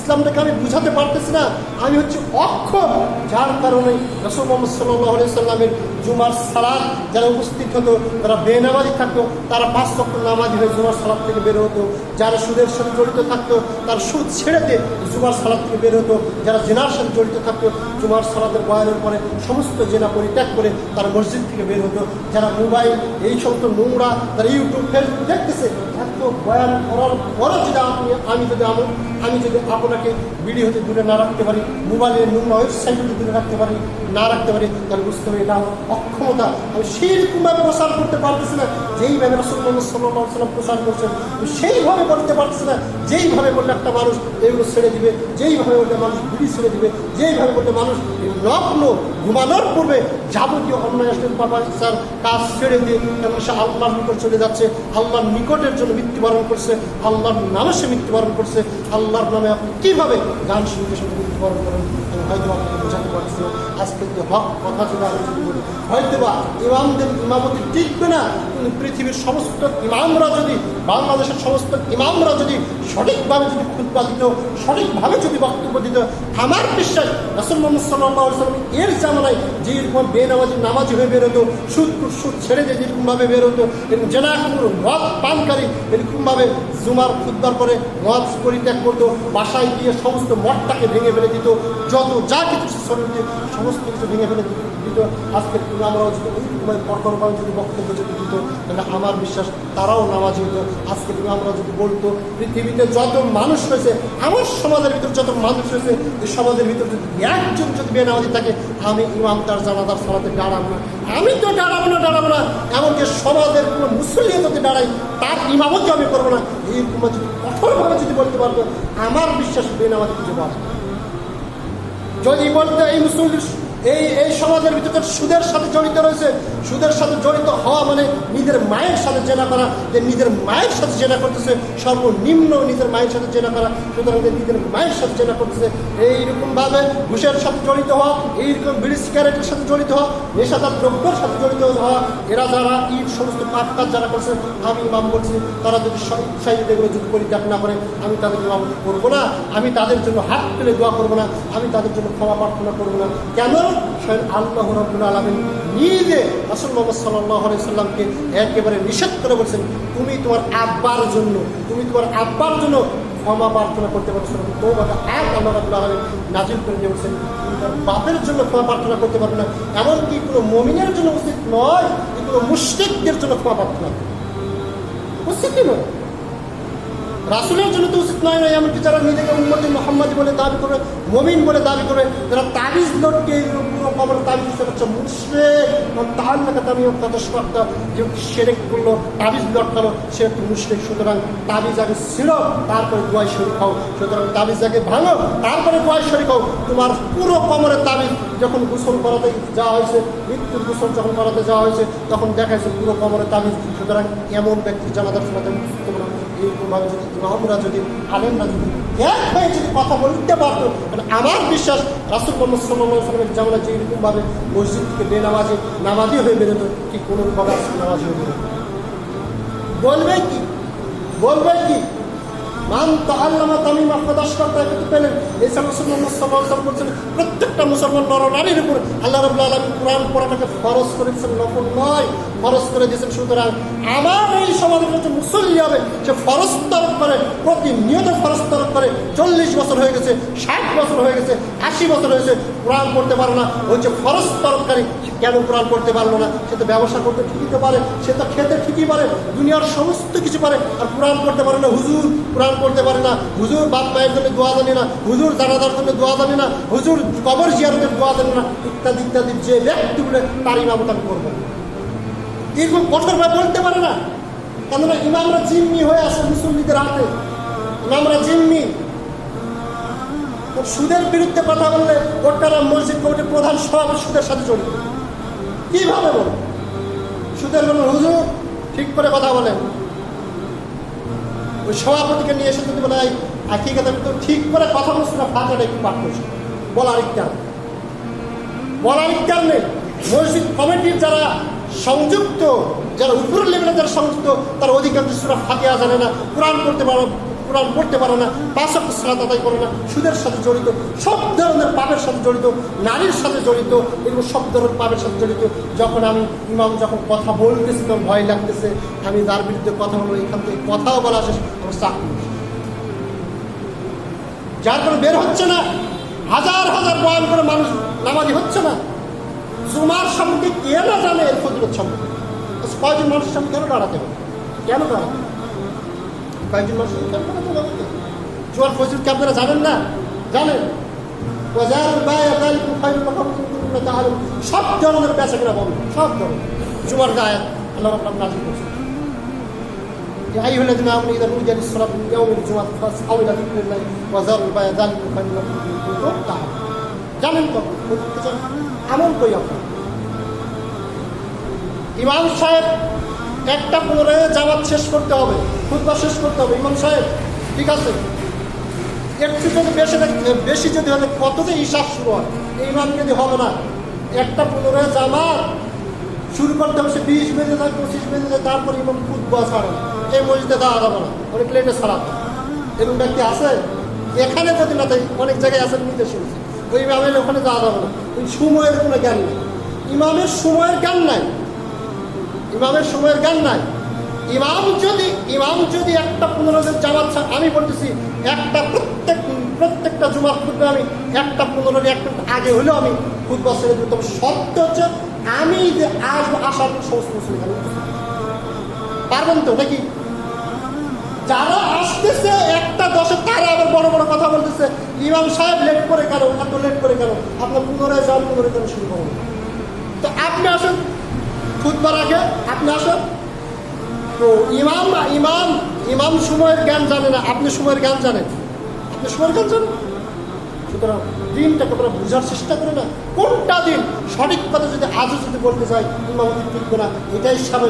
ইসলামটাকে আমি বুঝাতে পারতেছি না। আমি হচ্ছে অক্ষম। যার কারণে রসুল মোহাম্মদ সাল্লাহ সাল্লামের জুমার সালাদ যারা উপস্থিত হতো, তারা বেনামাজি থাকতো, তারা পাঁচ লক্ষ নামাজি হয়ে জুমার সালাদ থেকে বের হতো। যারা সুদের সাথে জড়িত থাকতো, তার সুদ ছেড়ে দিয়ে জুমার সালাদ থেকে বের হতো। যারা জেনার সাথে জড়িত থাকতো, জুমার সালাদের বয়ানের পরে সমস্ত জেনা পরিত্যাগ করে তারা মসজিদ থেকে বের হতো। যারা মোবাইল, এই সমস্ত নোংরা, তারা ইউটিউব, ফেসবুক দেখতেছে, এত বয়ান করার পরও যদি আপনি আমি যদি আমি যদি আপনাকে ভিডিও হতে দূরে না রাখতে পারি, মোবাইলের নোংরা ওয়েবসাইট হতে দূরে রাখতে পারি, না রাখতে পারি, তাহলে বুঝতে হবে এটা অক্ষমতা। আমি সেইরকমভাবে প্রসার করতে পারতেছি না, যেইভাবে রসুল মোহাম্মদ সাল্লাহ প্রসার করছেন সেইভাবে করতে পারতেছি না, যেইভাবে বললে একটা মানুষ এগুলো ছেড়ে দিবে, যেইভাবে বললে মানুষ বিড়ি ছেড়ে দিবে, যেইভাবে বললে মানুষ নগ্ন ঘুমানোর পূর্বে যাবতীয় অন্যায় স্যার কাজ ছেড়ে দিয়ে এবং সে আল্লাহর নিকট চলে যাচ্ছে, আল্লাহর নিকটের জন্য মৃত্যুবরণ করছে, আল্লাহর নামে সে মৃত্যুবরণ করছে, আল্লাহর নামে আপনি কীভাবে গান শুনতে শুনতে মৃত্যুবরণ করেন হয়তো আপনাকে বোঝাতে পারছে আজকে যে হক কথা যদি আলোচনা বলি হয়তো বা ইমামদের ইমামতি টিকবে না কিন্তু পৃথিবীর সমস্ত ইমামরা যদি বাংলাদেশের সমস্ত ইমামরা যদি সঠিকভাবে যদি খুদ্া দিত সঠিকভাবে যদি বক্তব্য দিত আমার বিশ্বাস রসুল মোহাম্মদ সাল্লাহ এর জামানায় যে এরকম বেনামাজি নামাজি হয়ে বেরোতো, সুদ সুদ ছেড়ে যে যেরকমভাবে বেরোতো এবং জেনাকুর মদ পানকারী এরকমভাবে জুমার খুদ্বার পরে মদ পরিত্যাগ করতো, বাসায় গিয়ে সমস্ত মঠটাকে ভেঙে ফেলে দিত, যত যা কিছু শরীরে সমস্ত কিছু ভেঙে ফেলে দিত। আজকে আমরাও যদি ওই কঠোরভাবে যদি বক্তব্য যদি দিত, তাহলে আমার বিশ্বাস তারাও নামাজি হতো। আজকে আমরা যদি বলতো, পৃথিবীতে যত মানুষ রয়েছে, আমার সমাজের ভিতর যত মানুষ রয়েছে এই সমাজের ভিতর যদি একজন যদি বেনামাজি থাকে, আমি ইমাম তার জানাদার সালাতে দাঁড়াবো না। আমি তো দাঁড়াবো না দাঁড়াবো না। এমনকি সমাজের কোনো মুসলিম যদি দাঁড়াই তার ইমামতি আমি করব না। এই এইরকম যদি কঠোরভাবে যদি বলতে পারতো আমার বিশ্বাস বেনামাজি কিছু বলে যদি বলতে এই মুসলিম এই এই সমাজের ভিতরে সুদের সাথে জড়িত রয়েছে। সুদের সাথে জড়িত হওয়া মানে নিজের মায়ের সাথে জেনা করা, যে নিজের মায়ের সাথে জেনা করতেছে, সর্বনিম্ন নিজের মায়ের সাথে জেনা করা, সুতরাং নিজের মায়ের সাথে জেনা করতেছে, এইরকমভাবে ঘুষের সাথে জড়িত হওয়া, এইরকম বিড়ি সিগারেটের সাথে জড়িত হওয়া, নেশাদার দ্রব্যের সাথে জড়িত হওয়া, এরা যারা এই সমস্ত পাপ কাজ যারা করছে, আমি ইমাম বলছি, তারা যদি সাহিত্য এগুলো যদি পরিত্যাগ না করে, আমি তাদের ইমাম করব না, আমি তাদের জন্য হাত তুলে দোয়া করব না, আমি তাদের জন্য ক্ষমা প্রার্থনা করব না। কেন স্বয়ং আল্লাহ রব্বুল আলমিন নিজে মোহাম্মদ সাল্লাহ সাল্লামকে একেবারে নিষেধ করে বলছেন, তুমি তোমার আব্বার জন্য, তুমি তোমার আব্বার জন্য ক্ষমা প্রার্থনা করতে পারছ না তো বাবা এক আল্লাহ রব্বুল আলমিন নাজিল করে দিয়ে বলছেন বাপের জন্য ক্ষমা প্রার্থনা করতে পারবে না, এমনকি কোনো মমিনের জন্য উচিত নয় কোনো মুশ্রিকদের জন্য ক্ষমা প্রার্থনা করবে। উচিত কি নয় রাসুলের জন্য তো উচিত নয় নয় এমনকি যারা নিজেকে উন্মতি মোহাম্মদ বলে দাবি করে, মমিন বলে দাবি করে, যারা তাবিজ লোটকে পুরো খবর তাবিজ দিতে পারছে মুসরে তার নাকা তামি কত যে সেরেক করল, তাবিজ লটকালো, সে একটু মুসলিক সুতরাং তাবিজ আগে ছিল, তারপরে গোয়াই শরীফ খাও সুতরাং তাবিজ আগে ভাঙো, তারপরে গোয়াই শরীর খাও তোমার পুরো কমরের তাবিজ যখন গোসল করাতে যাওয়া হয়েছে, মৃত্যুর গোসল যখন করাতে যাওয়া হয়েছে, তখন দেখা যাচ্ছে পুরো কমরের তাবিজ। সুতরাং এমন ব্যক্তি জানাজার শোনাতে এইরকমভাবে যদি ইমামরা যদি, আলেমরা যদি এক হয়ে যদি কথা বলতে পারতো মানে আমার বিশ্বাস রাসুল মোহাম্মদ সাল্লাহ যে এরকমভাবে মসজিদ থেকে বেনামাজি নামাজি হয়ে বেরোতো কি কোনো প্রকার নামাজি হয়ে বেরোতো বলবে কি? বলবে কি? মান তাআল্লামা তামিমা ফাদাশকারটা কিন্তু পেলেন। এছাড়া রাসূলুল্লাহ সাল্লাল্লাহু আলাইহি বলছেন প্রত্যেকটা মুসলমান নর নারীর উপর আল্লাহ রাব্বুল আলামিন কোরআন পড়াটাকে ফরজ করেছেন নফল নয়, ফরজ করে দিয়েছেন। সুতরাং আমার এই সমাজের যে মুসল্লি হবে, সে ফরজ তরফ করে, প্রতিনিয়ত ফরজ তরফ করে, চল্লিশ বছর হয়ে গেছে, ষাট বছর হয়ে গেছে, আশি বছর হয়েছে, কোরআন পড়তে পারো না। হচ্ছে ফরজ তরফকারী কেন কোরআন পড়তে পারল না? সে তো ব্যবসা করতে ঠিকই তো পারে, সে তো খেতে ঠিকই পারে, দুনিয়ার সমস্ত কিছু পারে, আর কোরআন পড়তে পারে না, হুজুর কোরআন পড়তে পারে না। হুজুর বাপ মায়ের জন্য দোয়া জানি না, হুজুর জানাজার জন্য দোয়া জানি না, হুজুর কবর জিয়ারতের দোয়া জানি না, ইত্যাদি ইত্যাদি যে ব্যক্তিগুলো তার এরকম কঠোরভাবে বলতে পারে না। কেননা ইমামরা জিম্মি হয়ে মুসল্লিদের হাতে। ইমামরা জিম্মি। সুদের বিরুদ্ধে কথা বললে ওটারা মসজিদ কমিটির প্রধান সভাপতি সুদের সাথে জড়িত। কীভাবে বল সুদের বলুন, হুজুর, ঠিক করে কথা বলেন। ওই সভাপতিকে নিয়ে এসে যদি বলে কথা তো ঠিক করে কথা বলছো না ফাঁকাটা একটু পাঠ করছ। বলার ইত্যার বলার ইত্যার নেই। মসজিদ কমিটির যারা সংযুক্ত, যারা উপরের লেভেলে যারা সংযুক্ত, তার অধিকাংশ সুরা ফাতিয়া জানে না, কোরআন করতে পারো, কোরআন পড়তে পারে না, পাঁচ অক্ট সালাত আদায় করো না, সুদের সাথে জড়িত, সব ধরনের পাপের সাথে জড়িত, নারীর সাথে জড়িত, এগুলো সব ধরনের পাপের সাথে জড়িত। যখন আমি ইমাম যখন কথা বলতেছি, তখন ভয় লাগতেছে, আমি তার বিরুদ্ধে কথা বলব, এখান থেকে কথাও বলা শেষ, আমার চাকরি। যার কোনো বের হচ্ছে না হাজার হাজার বয়ান করে মানুষ নামাজি হচ্ছে না। জুমার সম্পর্কে কে না জানে এর ফজিলত সম্পর্কে আচ্ছা, কয়জন মানুষের সামনে কেন দাঁড়াতে হবে? কেন দাঁড়াতে? কয়েকজন মানুষের কেন দাঁড়াতে জুমার ফজিলত কি আপনারা জানেন না? জানেন। সব ধরনের বেচা কেনা বন্ধ সব ধরনের। জুমার গায়ে আল্লাহ আপনার নাযিল করেছেন। يا أيها الذين آمنوا إذا نودي للصلاة من يوم الجمعة فاسعوا إلى ذكر الله وذروا البيع ذلك خير لكم إن كنتم تعلمون জানেন তো আমল করি আপনার ইমাম সাহেব একটা পুনরায় জামাত শেষ করতে হবে খুদবা শেষ করতে হবে ইমাম সাহেব ঠিক আছে একটু যদি বেশি বেশি যদি হলে কত যে হিসাব শুরু হয় এই ইমাম যদি হবে না একটা পুনরায় জামাত শুরু করতে হবে সে বিশ বেজে যায় পঁচিশ যায় তারপর ইমাম খুদবা ছাড়ে। এই মসজিদে দেওয়া যাবে না অনেক লেটে ছাড়াতে এরকম ব্যক্তি আছে? এখানে যদি না তাই অনেক জায়গায় আছে নিতে শুনছি। ওই ইমামের ওখানে যাওয়া যাবে না। ওই সময়ের কোনো জ্ঞান নেই। ইমামের সময়ের জ্ঞান নাই। ইমামের সময়ের জ্ঞান নাই। ইমাম যদি ইমাম যদি একটা পনেরো দিন জামাত আমি বলতেছি, একটা প্রত্যেকটা জুমার খুদ্া আমি একটা পনেরো দিন, একটা আগে হলেও আমি খুদ্া ছেড়ে দিই তবে সত্য হচ্ছে আমি যে আসব আসার সমস্ত মুসলিম পারবেন তো নাকি? যারা আসতেছে একটা দশে, তারা আবার বড় বড় কথা বলতেছে, ইমাম সাহেব লেট করে কেন? এত লেট করে কেন? আপনার পুনরায় যান পুনরায় কেন শুরু করবেন তো আপনি আসুন খুদবার আগে আপনি আসুন। তো ইমাম ইমাম ইমাম সময়ের জ্ঞান জানে না, আপনি সময়ের জ্ঞান জানেন। সময়ের জ্ঞান জানেন সুতরাং দিনটাকে আমরা বোঝার চেষ্টা করে না। কোনটা দিন সঠিক কথা যদি আজও যদি বলতে চাই ইমামতি টিকবে না, এটাই স্বাভাবিক।